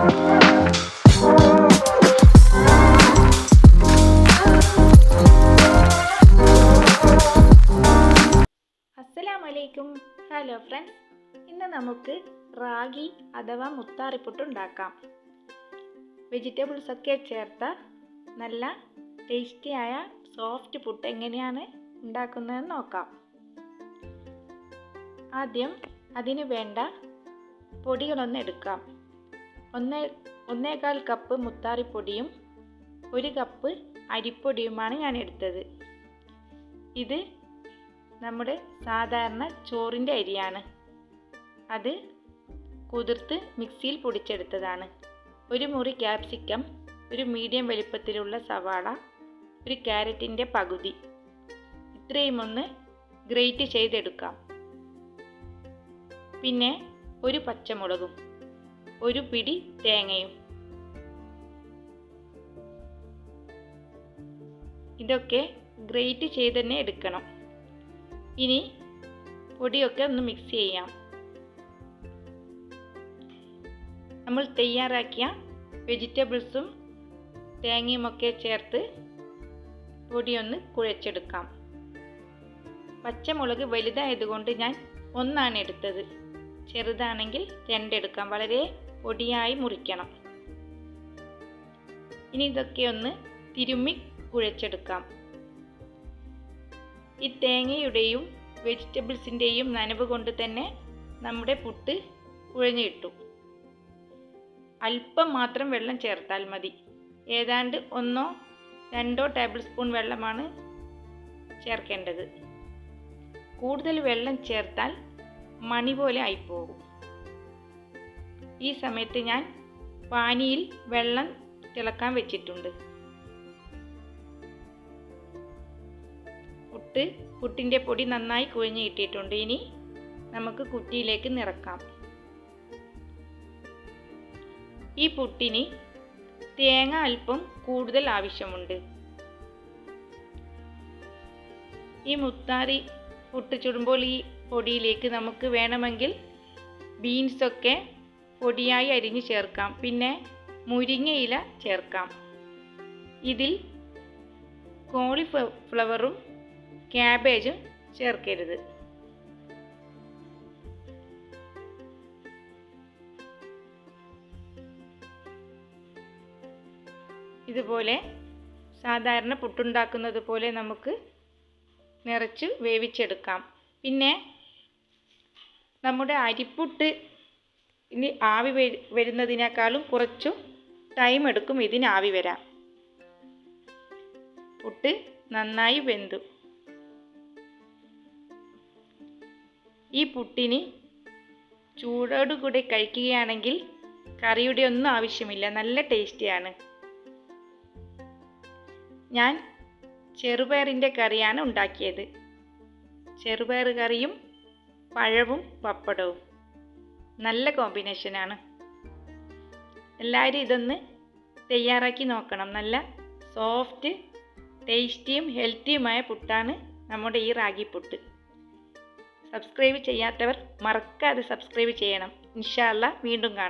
അസ്സലാമലൈക്കും. Hello friends. ഇന്ന് നമുക്ക് റാഗി അഥവാ മുത്താറിപ്പുട്ട് ഉണ്ടാക്കാം വെജിറ്റബിൾസ് ഒക്കെ ചേർത്ത നല്ല ടേസ്റ്റിയായ സോഫ്റ്റ് പുട്ട് എങ്ങനെയാണ് ഉണ്ടാക്കുന്നതെന്ന് നോക്കാം. ആദ്യം അതിന് വേണ്ട പൊടികളൊന്ന് എടുക്കാം. ഒന്ന് ഒന്നേകാൽ കപ്പ് മുത്താറിപ്പൊടിയും ഒരു കപ്പ് അരിപ്പൊടിയുമാണ് ഞാൻ എടുത്തത്. ഇത് നമ്മുടെ സാധാരണ ചോറിന്റെ അരിയാണ്. അത് കുതിർത്ത് മിക്സിയിൽ പൊടിച്ചെടുത്തതാണ്. ഒരു മുറി ക്യാപ്സിക്കം ഒരു മീഡിയം വലിപ്പത്തിലുള്ള സവാള ഒരു ക്യാരറ്റിന്റെ പകുതി. ഇത്രയും ഒന്ന് ഗ്രേറ്റ് ചെയ്തെടുക്കാം. പിന്നെ ഒരു പച്ചമുളകും. ഒരു പിടി തേങ്ങയും. ഇതൊക്കെ ഗ്രേറ്റ് ചെയ്ത് തന്നെ എടുക്കണം. ഇനി പൊടിയൊക്കെ ഒന്ന് മിക്സ് ചെയ്യാം. നമ്മൾ തയ്യാറാക്കിയ വെജിറ്റബിൾസും തേങ്ങയും ഒക്കെ ചേർത്ത് പൊടിയൊന്ന് കുഴച്ചെടുക്കാം. പച്ചമുളക് വലുതായതുകൊണ്ട് ഞാൻ ഒന്നാണ് എടുത്തത്. ചെറുതാണെങ്കിൽ രണ്ടെടുക്കാം വളരെ പൊടിയായി മുറിക്കണം. ഇനി ഇതൊക്കെ ഒന്ന് തിരുമ്മി കുഴച്ചെടുക്കാം. ഈ തേങ്ങയുടെയും വെജിറ്റബിൾസിന്റെയും നനവ് കൊണ്ട് തന്നെ നമ്മുടെ പുട്ട് കുഴഞ്ഞു കിട്ടും. അല്പം മാത്രം വെള്ളം ചേർത്താൽ മതി. ഏതാണ്ട് ഒന്നോ രണ്ടോ ടേബിൾ സ്പൂൺ വെള്ളമാണ് ചേർക്കേണ്ടത്. കൂടുതൽ വെള്ളം ചേർത്താൽ മണി പോലെ ആയിപ്പോകും ഈ സമയത്ത് ഞാൻ പാനിയിൽ വെള്ളം തിളക്കാൻ വെച്ചിട്ടുണ്ട്. പുട്ട് പുട്ടിന്റെ പൊടി നന്നായി കുഴഞ്ഞ് കിട്ടിയിട്ടുണ്ട്. ഇനി നമുക്ക് കുറ്റിയിലേക്ക് നിറക്കാം. ഈ പുട്ടിന് തേങ്ങ അല്പം കൂടുതൽ ആവശ്യമുണ്ട്. ഈ മുത്താറി പുട്ട് ചുടുമ്പോൾ ഈ പൊടിയിലേക്ക് നമുക്ക് വേണമെങ്കിൽ ബീൻസൊക്കെ പൊടിയായി അരിഞ്ഞ് ചേർക്കാം. പിന്നെ മുരിങ്ങയില ചേർക്കാം. ഇതിൽ കോളിഫ്ലവറും ക്യാബേജും ചേർക്കരുത്. ഇതുപോലെ സാധാരണ പുട്ടുണ്ടാക്കുന്നത് പോലെ നമുക്ക് നിറച്ച് വേവിച്ചെടുക്കാം. പിന്നെ നമ്മുടെ അരിപ്പുട്ട് ഇനി ആവി വരുന്നതിനേക്കാളും കുറച്ചു ടൈം എടുക്കും ഇതിന് ആവി വരാൻ. പുട്ട് നന്നായി വെന്തു. ഈ പുട്ടിന് ചൂടോടുകൂടി കഴിക്കുകയാണെങ്കിൽ കറിയുടെ ഒന്നും ആവശ്യമില്ല. നല്ല ടേസ്റ്റിയാണ് ഞാൻ ചെറുപയറിന്റെ കറിയാണ് ഉണ്ടാക്കിയത്. ചെറുപയർ കറിയും പഴവും പപ്പടവും. നല്ല കോമ്പിനേഷനാണ് എല്ലാവരും ഇതൊന്ന് തയ്യാറാക്കി നോക്കണം. നല്ല സോഫ്റ്റ് ടേസ്റ്റിയും ഹെൽത്തിയുമായ പുട്ടാണ് നമ്മുടെ ഈ റാഗി പുട്ട്. സബ്സ്ക്രൈബ് ചെയ്യാത്തവർ മറക്കാതെ സബ്സ്ക്രൈബ് ചെയ്യണം. ഇൻഷാല്ല വീണ്ടും കാണാം.